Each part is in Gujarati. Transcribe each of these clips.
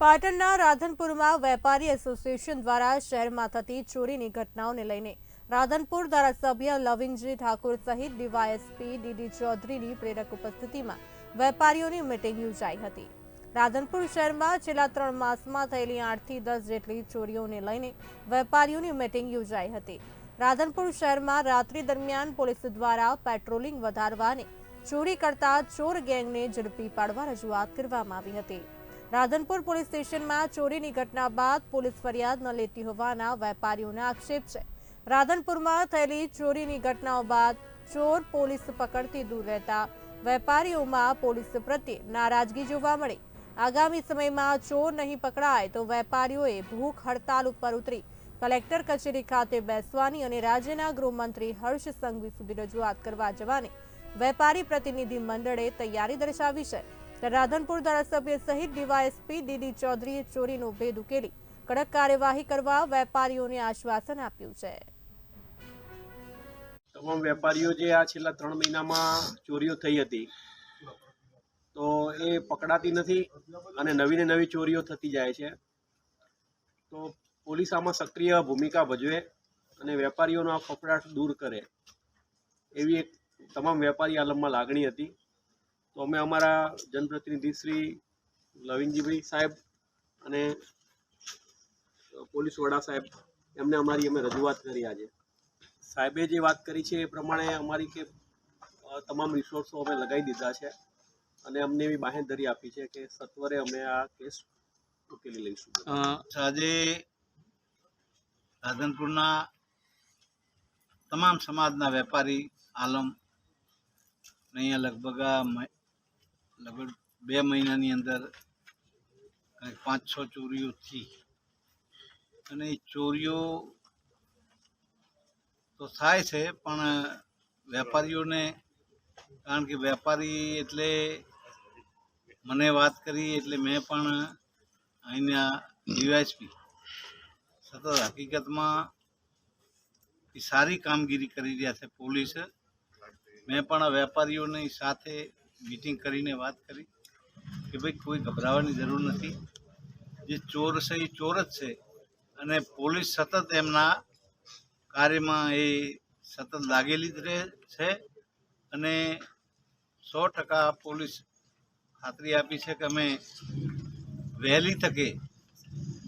પાટણના રાધનપુરમાં વેપારી એસોસિએશન દ્વારા શહેરમાં થતી ચોરીની ઘટનાઓને લઈને રાધનપુર ધારાસભ્ય લવિંગજી ઠાકોર સહિત ડીવાયએસપી ડીડી ચૌધરીની પ્રેરક ઉપસ્થિતિમાં વેપારીઓની મિટિંગ યોજાઈ હતી. રાધનપુર શહેરમાં છેલ્લા ત્રણ માસમાં થયેલી આઠથી દસ જેટલી ચોરીઓને લઈને વેપારીઓની મિટિંગ યોજાઈ હતી. રાધનપુર શહેરમાં રાત્રિ દરમિયાન પોલીસ દ્વારા પેટ્રોલિંગ વધારવા અને ચોરી કરતા ચોર ગેંગને ઝડપી પાડવા રજૂઆત કરવામાં આવી હતી. રાધનપુર પોલીસ સ્ટેશનમાં ચોરીની ઘટના બાદ પોલીસ ફરિયાદ ન લેતી હોવાના વેપારીઓના આક્ષેપ છે. રાધનપુરમાં થયેલી ચોરીની ઘટનાઓ બાદ ચોર પોલીસ પકડતી દૂર રહેતા વેપારીઓમાં પોલીસ પ્રત્યે નારાજગી જોવા મળી. આગામી સમયમાં ચોર નહીં પકડાય તો વેપારીઓએ ભૂખ હડતાલ ઉપર ઉતરી. કલેક્ટર કચેરી ખાતે બેસવાની અને રાજ્યના ગૃહમંત્રી હર્ષ સંઘવી સુધી રજૂઆત કરવા જવાની વેપારી પ્રતિનિધિ મંડળે તૈયારી દર્શાવી છે. રાધનપુર ધારાસભ્ય સહિત ડીવાયએસપી દીદી ચૌધરીએ ચોરીનો ભેદ ઉકેલી કડક કાર્યવાહી કરવા વેપારીઓને આશ્વાસન આપ્યું છે. તમામ વેપારીઓ જે આ છેલ્લા ત્રણ મહિનામાં ચોરીઓ થઈ હતી, તો એ પકડાતી નથી અને નવી ને નવી ચોરીઓ થતી જાય છે. તો પોલીસ આમાં સક્રિય ભૂમિકા ભજવે અને વેપારીઓનો આ ફફડાટ દૂર કરે એવી એક તમામ વેપારી આલમમાં લાગણી હતી. તો અમે અમારા જનપ્રતિનિધિ શ્રી લવિંગજીભાઈ સાહેબ અને પોલીસ વડા સાહેબ, એમને અમારી અમે રજૂઆત કરી આજે. સાહેબે જે વાત કરી છે એ પ્રમાણે અમારી કે તમામ રિસોર્સો અમે લગાવી દીધા છે અને અમને એવી બાહેંધરી આપી છે કે સત્વરે અમે આ કેસ ઉકેલી લઈશું. આજે રાધનપુરના તમામ સમાજના વેપારી, આલમ અહીંયા લગભગ લગભગ બે મહિનાની અંદર કંઈક પાંચ છ ચોરીઓ થઈ. અને એ ચોરીઓ તો થાય છે, પણ વેપારીઓને, કારણ કે વેપારી એટલે મને વાત કરી એટલે મેં પણ અહીંના ડીવાયસપી. સતત હકીકતમાં સારી કામગીરી કરી રહ્યા છે પોલીસ. મેં પણ વેપારીઓની સાથે મિટિંગ કરીને વાત કરી કે ભાઈ કોઈ ગભરાવાની જરૂર નથી. જે ચોર છે એ ચોર જ છે. અને પોલીસ સતત એમના કાર્યમાં એ સતત લાગેલી જ રહે છે અને સો ટકા પોલીસ ખાતરી આપી છે કે અમે વહેલી તકે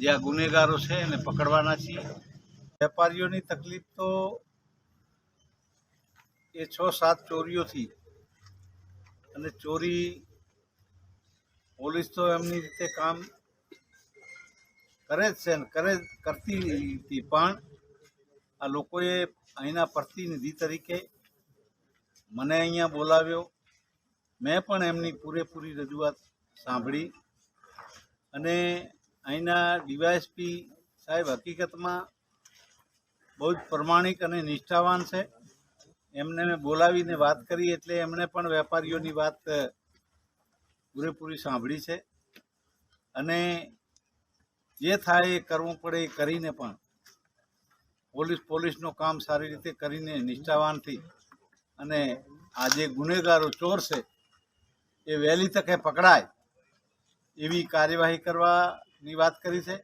જે આ ગુનેગારો છે એને પકડવાના છીએ. વેપારીઓની તકલીફ તો એ છ સાત ચોરીઓથી અને ચોરી, પોલીસ તો એમની રીતે કામ કરે જ છે કરે કરતી હતી. પણ આ લોકોએ અહીંના પ્રતિનિધિ તરીકે મને અહીંયા બોલાવ્યો. મેં પણ એમની પૂરેપૂરી રજૂઆત સાંભળી અને અહીંના ડીવાયએસપી સાહેબ હકીકતમાં બહુ જ પ્રમાણિક અને નિષ્ઠાવાન છે. એમને બોલાવીને વાત કરી એટલે એમણે પણ વેપારીઓની વાત પૂરેપૂરી સાંભળી છે. અને જે થાય એ કરવું પડે એ કરીને પણ પોલીસ, પોલીસનું કામ સારી રીતે કરીને નિષ્ઠાવાનથી અને આ જે ગુનેગારો ચોર છે, એ વહેલી તકે પકડાય એવી કાર્યવાહી કરવાની વાત કરી છે.